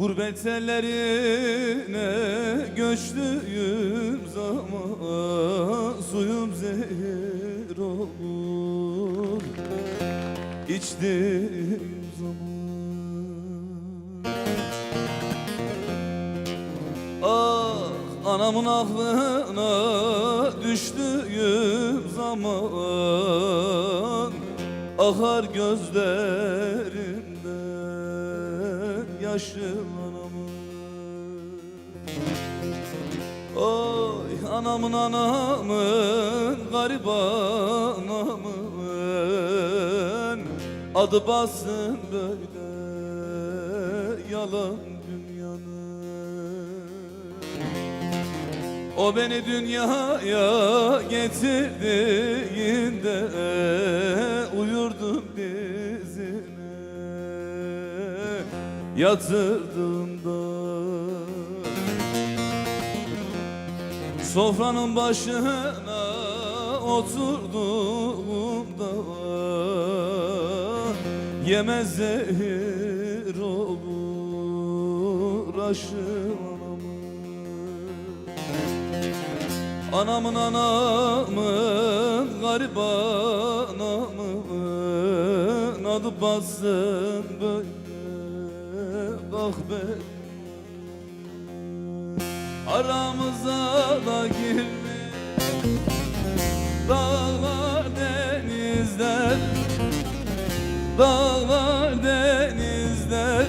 Gurbet ellerine göçtüğüm zaman Suyum zehir olur. İçtiğim zaman. Ah anamın aklına düştüğüm zaman Akar gözlerimden yaşım anamın. Oy anamın anamın garip anamın. Adı bassın böyle yalan dünyanın. O beni dünyaya getirdiğinde Uyurdum dizine yatırdığımda Sofranın başına oturduğumda Yemez zehir olur aşım anamın Anamın garip anamın. Adı bassın böyle bak ben Aramıza da girmiş Dağlar denizler Dağlar denizler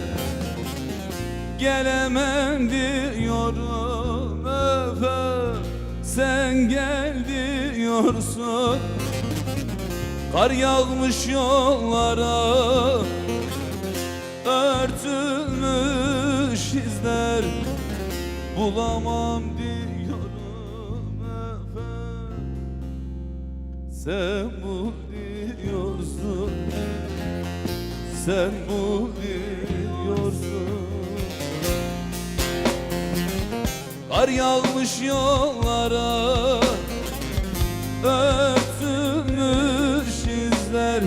Gelemem diyorum. Öfe Sen gel diyorsun. Kar yağmış yollara Örtülmüş izler. Bulamam diyorum efendim. Sen bu diyorsun. Sen bu diyorsun. Kar yağmış yollara. Örtülmüş izler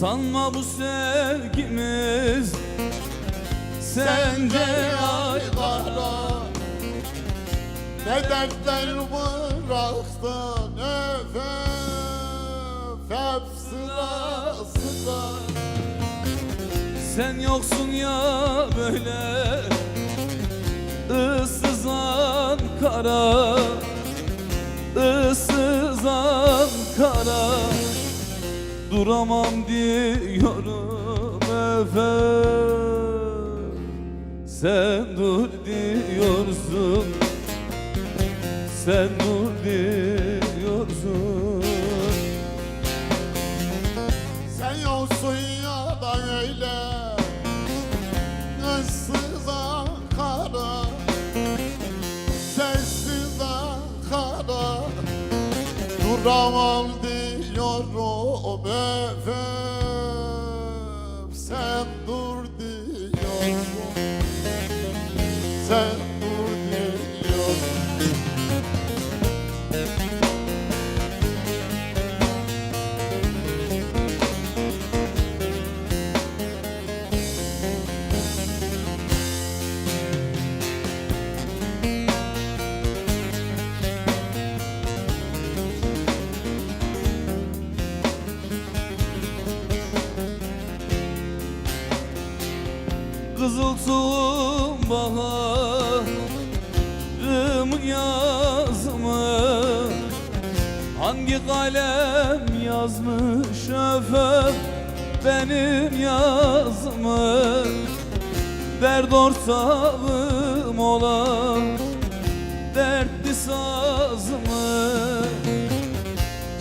Sanma bu sevgimiz. Sence aylara Ne dertler bıraktın öf öf Hep sıra sıra. Sen yoksun ya böyle. Issız Ankara ıssız Ankara Duramam diyorum efendim Sen dur diyorsun Sen dur diyorsun. Sen yoksun ya da öyle Issız Ankara Sensiz Ankara Duramam diyorum efendim Sen Kızıl baharım yazımı. Hangi kalem yazmış öfem benim yazımı? Dert ortağım olan dertli sazımı.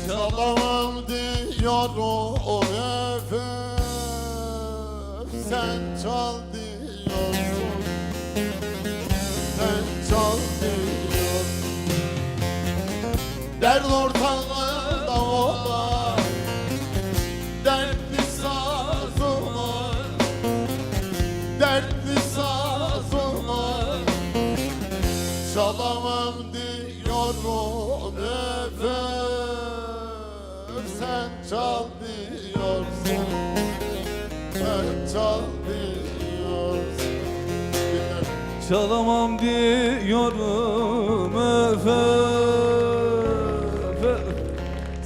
Çalamam diyorum efendim Sen çal Dert ortağında olan Dertli sazımı Dertli sazımı Çalamam diyorum efendim Sen çal diyorsun Sen çal diyorsun. Çalamam diyorum efendim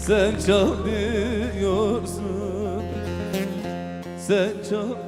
Sen çal diyorsun. Sen çal